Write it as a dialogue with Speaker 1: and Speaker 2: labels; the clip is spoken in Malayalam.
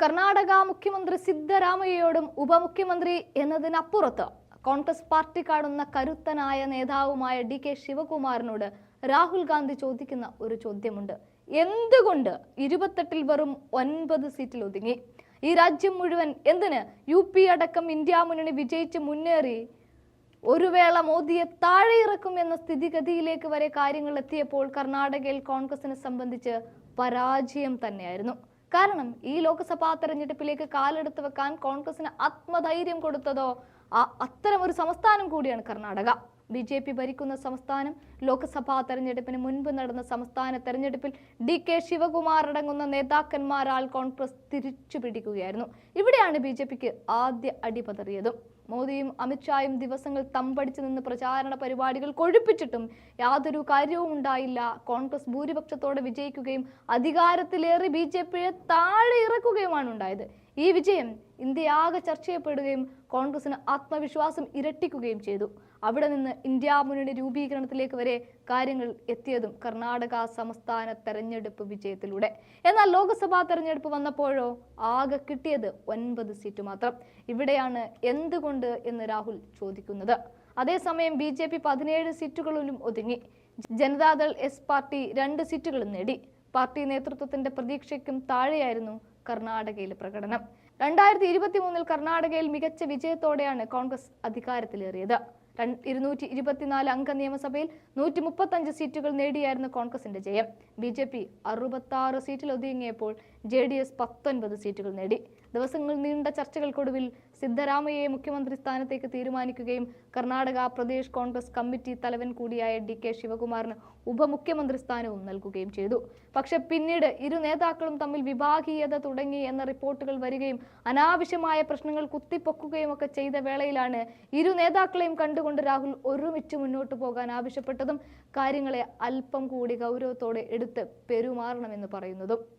Speaker 1: കർണാടക മുഖ്യമന്ത്രി സിദ്ധരാമയ്യയോടും ഉപമുഖ്യമന്ത്രി എന്നതിനപ്പുറത്ത് കോൺഗ്രസ് പാർട്ടി കാണുന്ന കരുത്തനായ നേതാവുമായ ഡി കെ ശിവകുമാറിനോട് രാഹുൽ ഗാന്ധി ചോദിക്കുന്ന ഒരു ചോദ്യമുണ്ട്. എന്തുകൊണ്ട് ഇരുപത്തെട്ടിൽ വെറും ഒൻപത് സീറ്റിൽ ഒതുങ്ങി? ഈ രാജ്യം മുഴുവൻ എന്തിന് യു പി അടക്കം ഇന്ത്യ മുന്നണി വിജയിച്ച് മുന്നേറി? ഒരു വേള മോദിയെ താഴെ ഇറക്കും എന്ന സ്ഥിതിഗതിയിലേക്ക് വരെ കാര്യങ്ങൾ എത്തിയപ്പോൾ കർണാടകയിൽ കോൺഗ്രസിനെ സംബന്ധിച്ച് പരാജയം തന്നെയായിരുന്നു. കാരണം ഈ ലോക്സഭാ തെരഞ്ഞെടുപ്പിലേക്ക് കാലെടുത്ത് വെക്കാൻ കോൺഗ്രസിന് ആത്മധൈര്യം കൊടുത്തതോ അത്തരം ഒരു സംസ്ഥാനം കൂടിയാണ് കർണാടക. ബി ജെ പി ഭരിക്കുന്ന സംസ്ഥാനം ലോക്സഭാ തെരഞ്ഞെടുപ്പിന് മുൻപ് നടന്ന സംസ്ഥാന തെരഞ്ഞെടുപ്പിൽ ഡി കെ ശിവകുമാർ അടങ്ങുന്ന നേതാക്കന്മാരാൽ കോൺഗ്രസ് തിരിച്ചു പിടിക്കുകയായിരുന്നു ഇവിടെയാണ് ബി ജെ പിക്ക് ആദ്യ അടിപതറിയതും. മോദിയും അമിത്ഷായും ദിവസങ്ങൾ തമ്പടിച്ചു നിന്ന് പ്രചാരണ പരിപാടികൾ കൊഴുപ്പിച്ചിട്ടും യാതൊരു കാര്യവും ഉണ്ടായില്ല. കോൺഗ്രസ് ഭൂരിപക്ഷത്തോടെ വിജയിക്കുകയും അധികാരത്തിലേറി ബി ജെ പിയെ താഴെ ഇറക്കുകയുമാണ് ഉണ്ടായത്. ഈ വിജയം ഇന്ത്യയാകെ ചർച്ച ചെയ്യപ്പെടുകയും കോൺഗ്രസിന് ആത്മവിശ്വാസം ഇരട്ടിക്കുകയും ചെയ്തു. അവിടെ നിന്ന് ഇന്ത്യ മുന്നണി രൂപീകരണത്തിലേക്ക് വരെ കാര്യങ്ങൾ എത്തിയതും കർണാടക സംസ്ഥാന തെരഞ്ഞെടുപ്പ് വിജയത്തിലൂടെ. എന്നാൽ ലോക്സഭാ തെരഞ്ഞെടുപ്പ് വന്നപ്പോഴോ ആകെ കിട്ടിയത് ഒൻപത് സീറ്റ് മാത്രം. ഇവിടെയാണ് എന്തുകൊണ്ട് എന്ന് രാഹുൽ ചോദിക്കുന്നത്. അതേസമയം ബി ജെ പി പതിനേഴ് സീറ്റുകളിലും ഒതുങ്ങി. ജനതാദൾ എസ് പാർട്ടി രണ്ട് സീറ്റുകളും നേടി. പാർട്ടി നേതൃത്വത്തിന്റെ പ്രതീക്ഷയ്ക്കും താഴെയായിരുന്നു കർണാടകയിലെ പ്രകടനം. രണ്ടായിരത്തി ഇരുപത്തി മൂന്നിൽ കർണാടകയിൽ മികച്ച വിജയത്തോടെയാണ് കോൺഗ്രസ് അധികാരത്തിലേറിയത്. ഇരുന്നൂറ്റി ഇരുപത്തിനാല് അംഗ നിയമസഭയിൽ നൂറ്റി മുപ്പത്തഞ്ച് സീറ്റുകൾ നേടിയായിരുന്നു കോൺഗ്രസിന്റെ ജയം. ബി ജെ പി അറുപത്തി ആറ് സീറ്റിൽ ഒതുങ്ങിയപ്പോൾ ജെ ഡി എസ് പത്തൊൻപത് സീറ്റുകൾ നേടി. ദിവസങ്ങൾ നീണ്ട ചർച്ചകൾക്കൊടുവിൽ സിദ്ധരാമയ്യയെ മുഖ്യമന്ത്രി സ്ഥാനത്തേക്ക് തീരുമാനിക്കുകയും കർണാടക പ്രദേശ് കോൺഗ്രസ് കമ്മിറ്റി തലവൻ കൂടിയായ ഡി കെ ശിവകുമാറിന് ഉപമുഖ്യമന്ത്രി സ്ഥാനവും നൽകുകയും ചെയ്തു. പക്ഷെ പിന്നീട് ഇരു നേതാക്കളും തമ്മിൽ വിഭാഗീയത തുടങ്ങി എന്ന റിപ്പോർട്ടുകൾ വരികയും അനാവശ്യമായ പ്രശ്നങ്ങൾ കുത്തിപ്പൊക്കുകയും ഒക്കെ ചെയ്ത വേളയിലാണ് ഇരു നേതാക്കളെയും കണ്ടുകൊണ്ട് രാഹുൽ ഒരുമിച്ച് മുന്നോട്ട് പോകാൻ ആവശ്യപ്പെട്ടതും കാര്യങ്ങളെ അല്പം കൂടി ഗൗരവത്തോടെ എടുത്ത് പെരുമാറണമെന്ന് പറയുന്നതും.